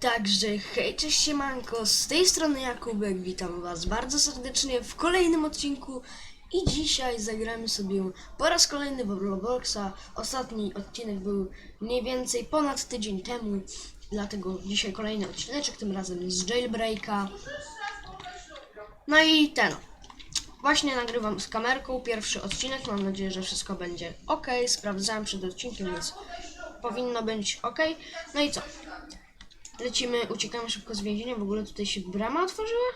Także hej, cześć siemanko, z tej strony Jakubek, witam was bardzo serdecznie w kolejnym odcinku i dzisiaj zagramy sobie po raz kolejny w Robloxa. Ostatni odcinek był mniej więcej ponad tydzień temu, dlatego dzisiaj kolejny odcineczek, tym razem z Jailbreaka. No i ten, właśnie nagrywam z kamerką pierwszy odcinek, mam nadzieję, że wszystko będzie ok, sprawdzałem przed odcinkiem, więc powinno być ok. No i co? Lecimy, uciekamy szybko z więzienia. W ogóle tutaj się brama otworzyła?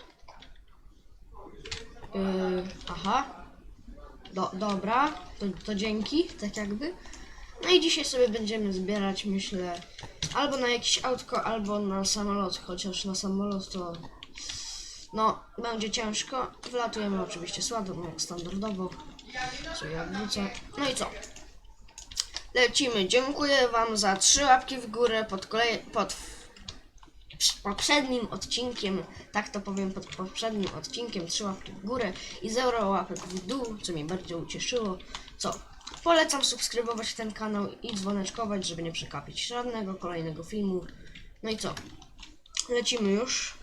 Yy, aha. Do, dobra, to, to dzięki, tak jakby. No i dzisiaj sobie będziemy zbierać, myślę, albo na jakieś autko, albo na samolot, chociaż na samolot to no, będzie ciężko. Wlatujemy oczywiście słabo, jak standardowo. Co ja wrócę. No i co? Lecimy. Dziękuję Wam za trzy łapki w górę pod kolej... pod poprzednim odcinkiem, tak to powiem, pod poprzednim odcinkiem trzy łapki w górę i zero łapek w dół, co mnie bardzo ucieszyło. Co? Polecam subskrybować ten kanał i dzwoneczkować, żeby nie przekapić żadnego kolejnego filmu. No i co? Lecimy już.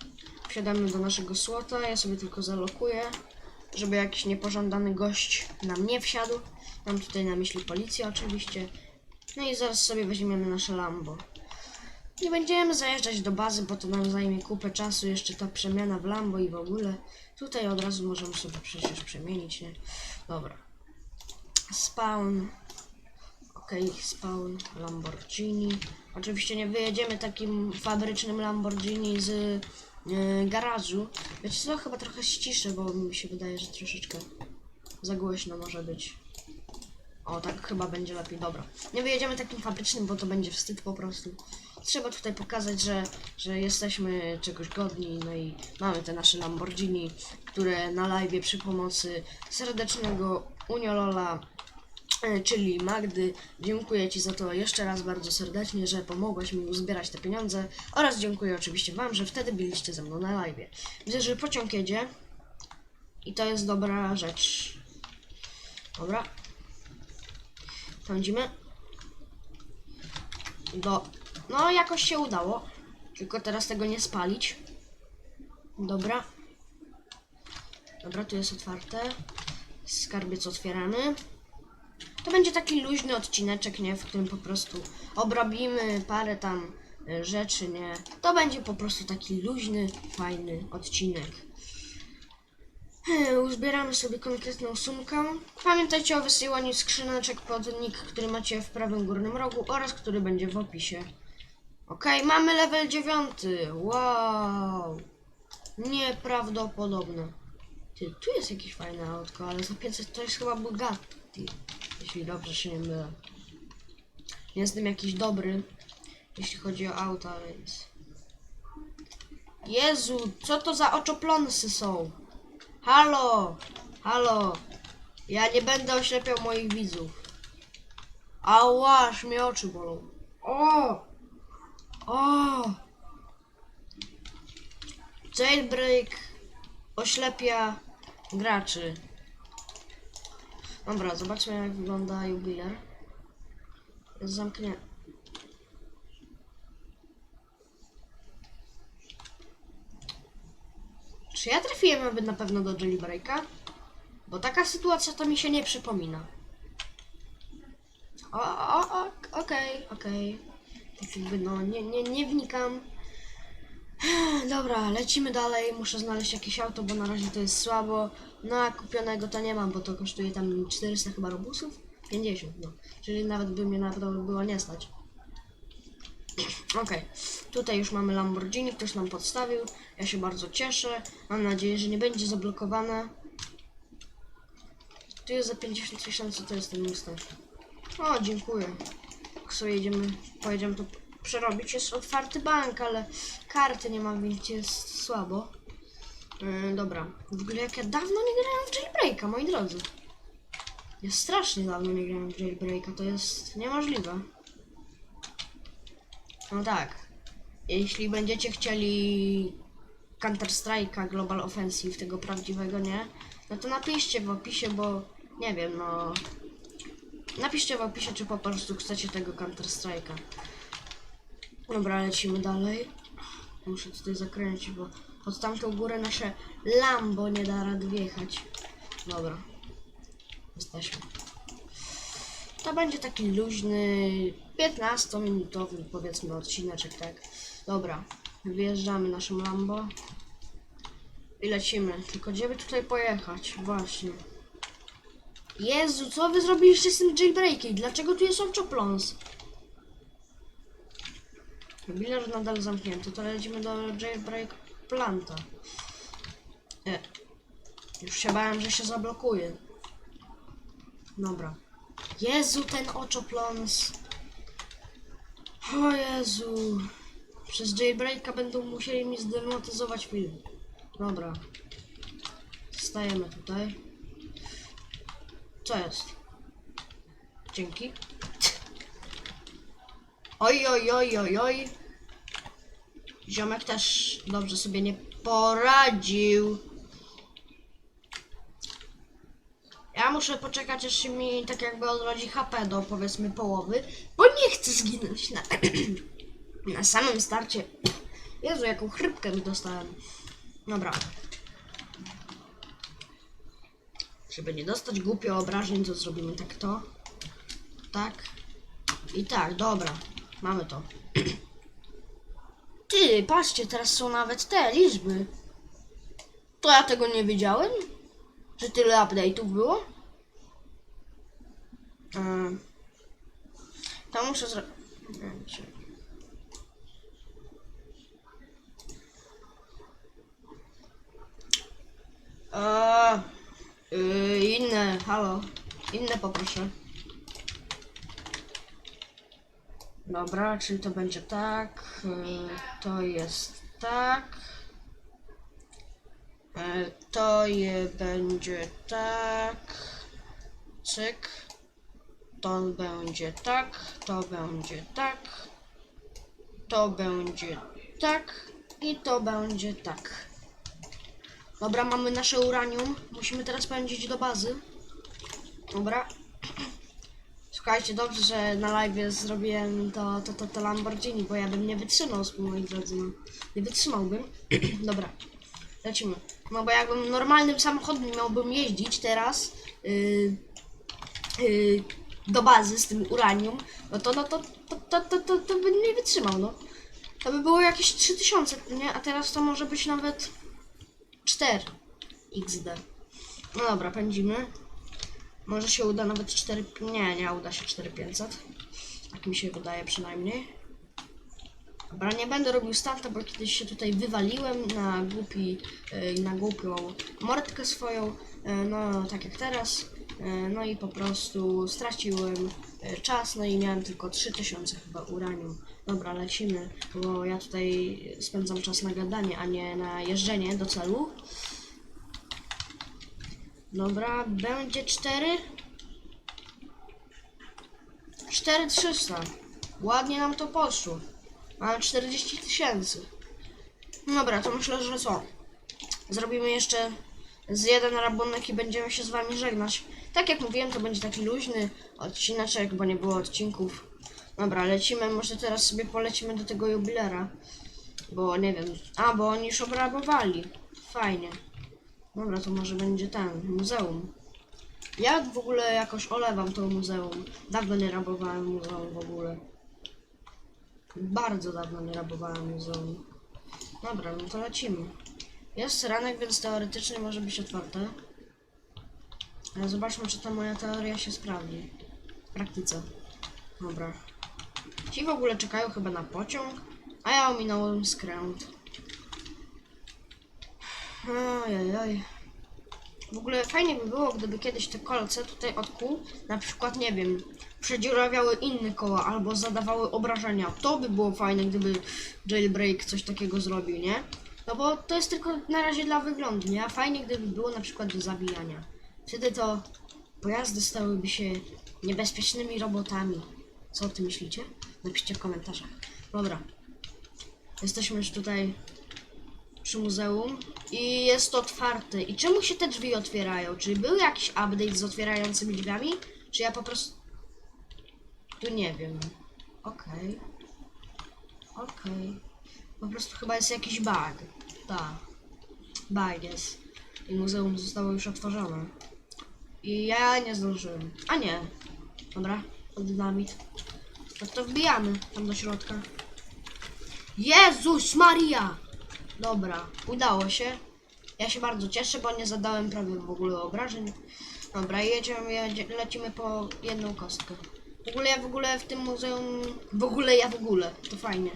Wsiadamy do naszego słota. Ja sobie tylko zalokuję, żeby jakiś niepożądany gość nam nie wsiadł. Mam tutaj na myśli policję oczywiście. No i zaraz sobie weźmiemy nasze Lambo. Nie będziemy zajeżdżać do bazy, bo to nam zajmie kupę czasu, jeszcze ta przemiana w Lambo i w ogóle. Tutaj od razu możemy sobie przecież przemienić, nie? Dobra. Spawn. Okej, spawn Lamborghini. Oczywiście nie wyjedziemy takim fabrycznym Lamborghini z yy, garażu. Wiecie co, chyba trochę ściszę, bo mi się wydaje, że troszeczkę za głośno może być. O, tak chyba będzie lepiej, dobra. Nie wyjedziemy takim fabrycznym, bo to będzie wstyd po prostu. Trzeba tutaj pokazać, że, że jesteśmy czegoś godni, no i mamy te nasze Lamborghini, które na live przy pomocy serdecznego Uniolola, e, czyli Magdy. Dziękuję Ci za to jeszcze raz bardzo serdecznie, że pomogłaś mi uzbierać te pieniądze oraz dziękuję oczywiście Wam, że wtedy byliście ze mną na live. Widzę, że pociąg jedzie i to jest dobra rzecz. Dobra, Pędzimy. Do... No, jakoś się udało. Tylko teraz tego nie spalić. Dobra. Dobra, tu jest otwarte. Skarbiec otwieramy. To będzie taki luźny odcineczek, nie? W którym po prostu obrobimy parę tam y, rzeczy, nie? To będzie po prostu taki luźny, fajny odcinek. Hmm, Uzbieramy sobie konkretną sumkę. Pamiętajcie o wysyłaniu skrzyneczek pod nick, który macie w prawym górnym rogu oraz który będzie w opisie. Okej, mamy level 9. Wow. Nieprawdopodobne. Ty, tu jest jakieś fajne autko, ale za 500 to jest chyba Bugatti. Jeśli dobrze się nie mylę. Jestem jakiś dobry, jeśli chodzi o auta, więc... Jezu, co to za oczopląsy są? Halo! Halo! Ja nie będę oślepiał moich widzów. Ała, aż mnie oczy bolą. O! O! Jailbreak oślepia graczy. Dobra, zobaczmy jak wygląda jubiler. Jest zamknięty. Czy ja trafiłem nawet na pewno do jailbreaka? Bo taka sytuacja to mi się nie przypomina. O, o, o, okej, okej. Tak jakby no, nie, nie, nie wnikam. Dobra, lecimy dalej. Muszę znaleźć jakieś auto, bo na razie to jest słabo. No a kupionego to nie mam, bo to kosztuje tam 400 chyba robusów? 50, no. Czyli nawet by mnie na to było nie stać. Okej, tutaj już mamy Lamborghini, ktoś nam podstawił. Ja się bardzo cieszę. Mam nadzieję, że nie będzie zablokowane. Tu jest za 50 tysięcy, to jest ten Mustang. O, dziękuję. Jak sobie jedziemy, pojedziemy to przerobić. Jest otwarty bank, ale karty nie mam, więc jest słabo. Yy, dobra, w ogóle jak ja dawno nie grałem w jailbreaka, moi drodzy. Ja strasznie dawno nie grałem w jailbreaka, to jest niemożliwe. No tak. Jeśli będziecie chcieli Counter Strike'a Global Offensive, tego prawdziwego, nie? No to napiszcie w opisie, bo nie wiem, no. Napiszcie w opisie, czy po prostu chcecie tego Counter Strike'a. Dobra, lecimy dalej. Muszę tutaj zakręcić, bo pod tamtą górę nasze Lambo nie da rady wjechać. Dobra. Jesteśmy. To będzie taki luźny, 15-minutowy powiedzmy odcineczek, tak? Dobra. Wyjeżdżamy naszym Lambo. I lecimy. Tylko gdzie by tutaj pojechać? Właśnie. Jezu, co wy zrobiliście z tym jailbreakiem? Dlaczego tu jest oczopląs? Bilarz nadal zamknięty, to lecimy do jailbreak planta. E. Już się bałem, że się zablokuje. Dobra. Jezu, ten oczopląs. O Jezu. Przez jailbreaka będą musieli mi zdemonetyzować film. Dobra. Stajemy tutaj. Co jest? Dzięki. Oj, oj, oj, oj, oj. Ziomek też dobrze sobie nie poradził. Ja muszę poczekać, aż się mi tak jakby odrodzi HP do powiedzmy połowy, bo nie chcę zginąć na, na samym starcie. Jezu, jaką chrypkę mi dostałem. Dobra. Żeby nie dostać głupio obrażeń, to zrobimy tak to. Tak. I tak, dobra. Mamy to. Ty, patrzcie, teraz są nawet te liczby. To ja tego nie wiedziałem? Że tyle update'ów było? Eee, to muszę zrobić. Yy, inne, halo. Inne poproszę. Dobra, czyli to będzie tak. yy, To jest tak. E, To je będzie tak. Cyk. To będzie tak. To będzie tak. To będzie tak. I to będzie tak. Dobra, mamy nasze uranium. Musimy teraz pędzić do bazy. Dobra. Słuchajcie, dobrze, że na live zrobiłem to, to, to, to Lamborghini, bo ja bym nie wytrzymał, moi drodzy. Nie wytrzymałbym. Dobra, lecimy. No bo jakbym normalnym samochodem miałbym jeździć teraz yy, yy, do bazy z tym uranium, no to, no to, to, to, to, to, to bym nie wytrzymał, no. To by było jakieś 3000, nie? A teraz to może być nawet 4 XD. No dobra, pędzimy. Może się uda nawet 4. Nie, nie uda się 4500. Tak mi się wydaje przynajmniej. Dobra, nie będę robił starta, bo kiedyś się tutaj wywaliłem na głupi, e, na głupią mordkę swoją, e, no tak jak teraz. E, No i po prostu straciłem e, czas, no i miałem tylko 3000 chyba uranium. Dobra, lecimy, bo ja tutaj spędzam czas na gadanie, a nie na jeżdżenie do celu. Dobra, będzie 4. 4300. Ładnie nam to poszło. Mamy 40 tysięcy. Dobra, to myślę, że co? Zrobimy jeszcze z jeden rabunek i będziemy się z wami żegnać. Tak jak mówiłem, to będzie taki luźny odcineczek, bo nie było odcinków. Dobra, lecimy. Może teraz sobie polecimy do tego jubilera. Bo nie wiem. A, bo oni już obrabowali. Fajnie. Dobra, to może będzie ten, muzeum. Ja w ogóle jakoś olewam to muzeum. Dawno nie rabowałem muzeum w ogóle. Bardzo dawno nie rabowałem muzeum. Dobra, no to lecimy. Jest ranek, więc teoretycznie może być otwarte. Ale zobaczmy, czy ta moja teoria się sprawdzi. W praktyce. Dobra. Ci w ogóle czekają chyba na pociąg, a ja ominąłem skręt. Ojej. W ogóle fajnie by było, gdyby kiedyś te kolce tutaj od kół, na przykład, nie wiem, przedziurawiały inne koła albo zadawały obrażenia. To by było fajne, gdyby jailbreak coś takiego zrobił, nie? No bo to jest tylko na razie dla wyglądu, nie? A fajnie, gdyby było na przykład do zabijania. Wtedy to pojazdy stałyby się niebezpiecznymi robotami. Co o tym myślicie? Napiszcie w komentarzach. Dobra. Jesteśmy już tutaj przy muzeum i jest otwarte. I czemu się te drzwi otwierają? Czy był jakiś update z otwierającymi drzwiami? Czy ja po prostu... Tu nie wiem. Okej. Okej. Po prostu chyba jest jakiś bug. Tak. Bug jest. I muzeum zostało już otworzone. I ja nie zdążyłem. A nie. Dobra, dynamit. No to wbijamy tam do środka. Jezus Maria! Dobra, udało się. Ja się bardzo cieszę, bo nie zadałem prawie w ogóle obrażeń. Dobra, jedziemy, jedzie, lecimy po jedną kostkę. W ogóle ja w ogóle w tym muzeum, w ogóle ja w ogóle, to fajnie.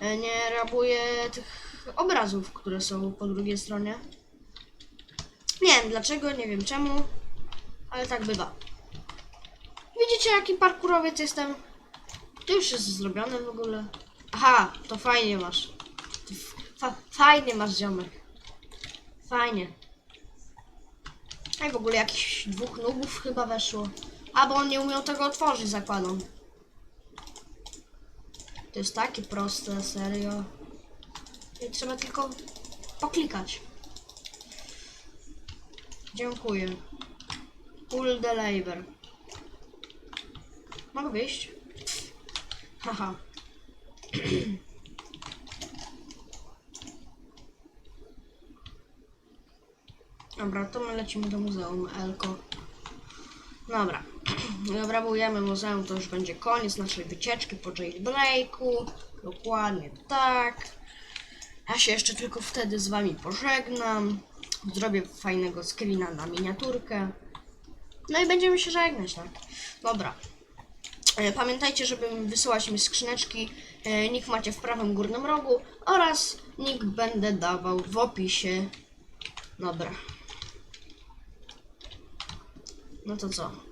E, Nie rabuję tych obrazów, które są po drugiej stronie. Nie wiem dlaczego, nie wiem czemu, ale tak bywa. Widzicie jaki parkurowiec jestem? To już jest zrobione w ogóle. Aha, to fajnie masz. Fajnie masz ziomek. Fajnie. A w ogóle jakichś dwóch nubów chyba weszło. A bo on nie umiał tego otworzyć, zakładam. To jest takie proste, serio. I trzeba tylko poklikać. Dziękuję. Pull the labor. Mogę wyjść? Haha. Dobra, to my lecimy do muzeum Elko. Dobra. Obrabujemy muzeum, to już będzie koniec naszej wycieczki po jailbreaku. Dokładnie tak. Ja się jeszcze tylko wtedy z wami pożegnam. Zrobię fajnego screena na miniaturkę. No i będziemy się żegnać, tak? Dobra. E, Pamiętajcie, żeby wysyłać mi skrzyneczki. E, Nick macie w prawym górnym rogu oraz nick będę dawał w opisie. Dobra. No to co?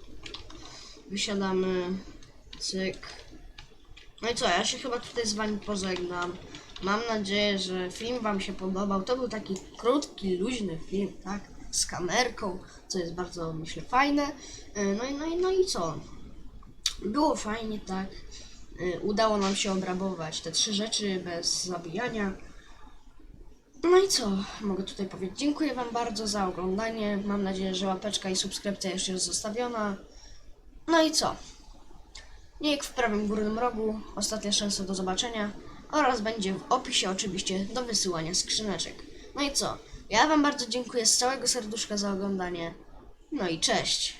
Wysiadamy. Cyk. No i co? Ja się chyba tutaj z wami pożegnam. Mam nadzieję, że film wam się podobał. To był taki krótki, luźny film, tak? Z kamerką, co jest bardzo, myślę, fajne. E, No i, no i, no i co? Było fajnie, tak. Y, Udało nam się obrabować te trzy rzeczy bez zabijania. No i co mogę tutaj powiedzieć? Dziękuję Wam bardzo za oglądanie. Mam nadzieję, że łapeczka i subskrypcja jeszcze jest zostawiona. No i co? Nick w prawym górnym rogu, ostatnia szansa do zobaczenia oraz będzie w opisie oczywiście do wysyłania skrzyneczek. No i co? Ja Wam bardzo dziękuję z całego serduszka za oglądanie. No i cześć!